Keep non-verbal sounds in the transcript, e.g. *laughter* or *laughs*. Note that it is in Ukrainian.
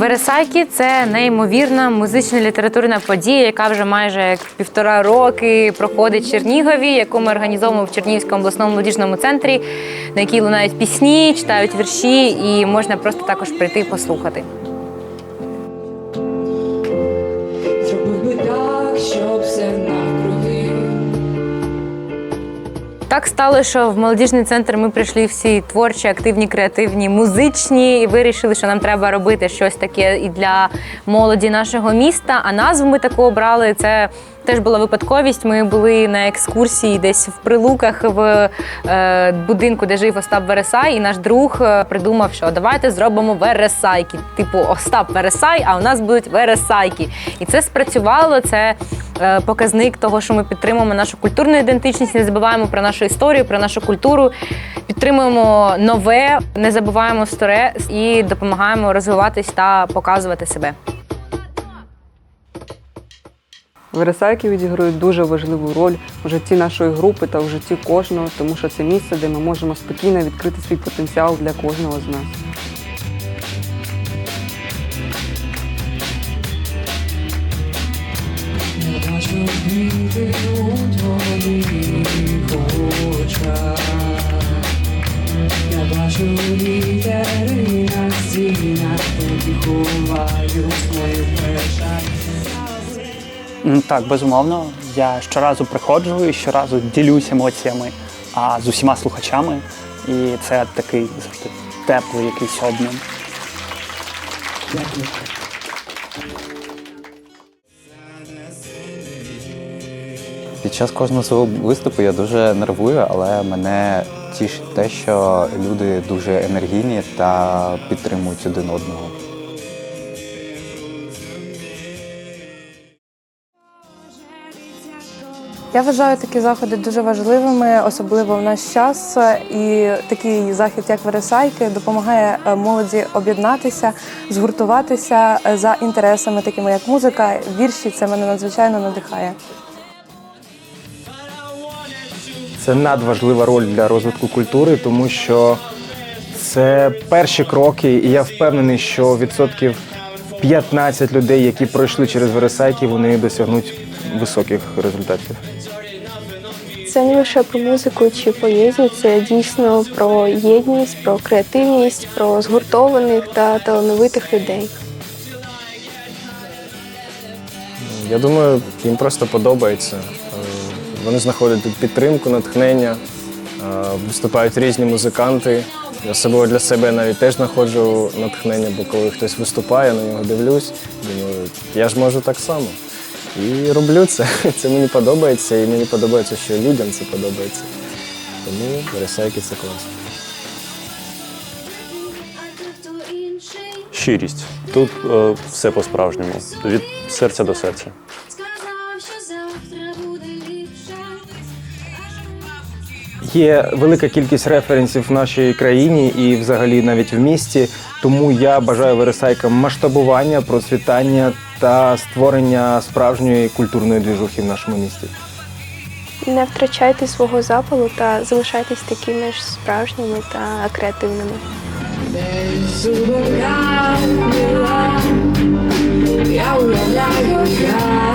Вересайки це неймовірна музична літературна подія, яка вже майже як півтора роки проходить в Чернігові, яку ми організовуємо в Чернігівському обласному молодіжному центрі, на якій лунають пісні, читають вірші, і можна просто також прийти послухати. Так стало, що в молодіжний центр ми прийшли всі творчі, активні, креативні, музичні, і вирішили, що нам треба робити щось таке і для молоді нашого міста. А назву ми таку обрали. Це теж була випадковість. Ми були на екскурсії десь в прилуках в е, будинку, де жив Остап Вересай, і наш друг е, придумав, що давайте зробимо вересайки. Типу Остап Вересай, а у нас будуть вересайки. І це спрацювало. Це показник того, що ми підтримуємо нашу культурну ідентичність, не забуваємо про нашу історію, про нашу культуру, підтримуємо нове, не забуваємо старе і допомагаємо розвиватись та показувати себе. Вересайки відіграють дуже важливу роль у житті нашої групи та в житті кожного, тому що це місце, де ми можемо спокійно відкрити свій потенціал для кожного з нас. Я бачу літери на стінах, тоді ховаю. Так, безумовно. Я щоразу приходжу і щоразу ділюсь емоціями а, з усіма слухачами. І це такий завжди теплий якийсь обмін. Дякую. Під час кожного свого виступу я дуже нервую, але мене тішить те, що люди дуже енергійні та підтримують один одного. Я вважаю такі заходи дуже важливими, особливо в наш час. І такий захід, як Вересайки, допомагає е, молоді об'єднатися, згуртуватися е, за інтересами, такими як музика, вірші. Це мене надзвичайно надихає. Це надважлива роль для розвитку культури, тому що це перші кроки, і я впевнений, що відсотків 15 людей, які пройшли через Вересайки, вони досягнуть високих результатів. Це не лише про музику чи поезію, це дійсно про єдність, про креативність, про згуртованих та талановитих людей. Я думаю, їм просто подобається. Вони знаходять тут підтримку, натхнення, е, виступають різні музиканти. Собою для себе навіть теж знаходжу натхнення, бо коли хтось виступає, на нього дивлюсь, думаю, я ж можу так само. І роблю це. *laughs* Це мені подобається, і мені подобається, що людям це подобається. Тому вересайки це класно. Щирість. Тут е, все по-справжньому. Від серця до серця. Є велика кількість референсів в нашій країні і взагалі навіть в місті. Тому я бажаю Вересайкам масштабування, процвітання та створення справжньої культурної двіжухи в нашому місті. Не втрачайте свого запалу та залишайтесь такими ж справжніми та креативними. Я уявляю, як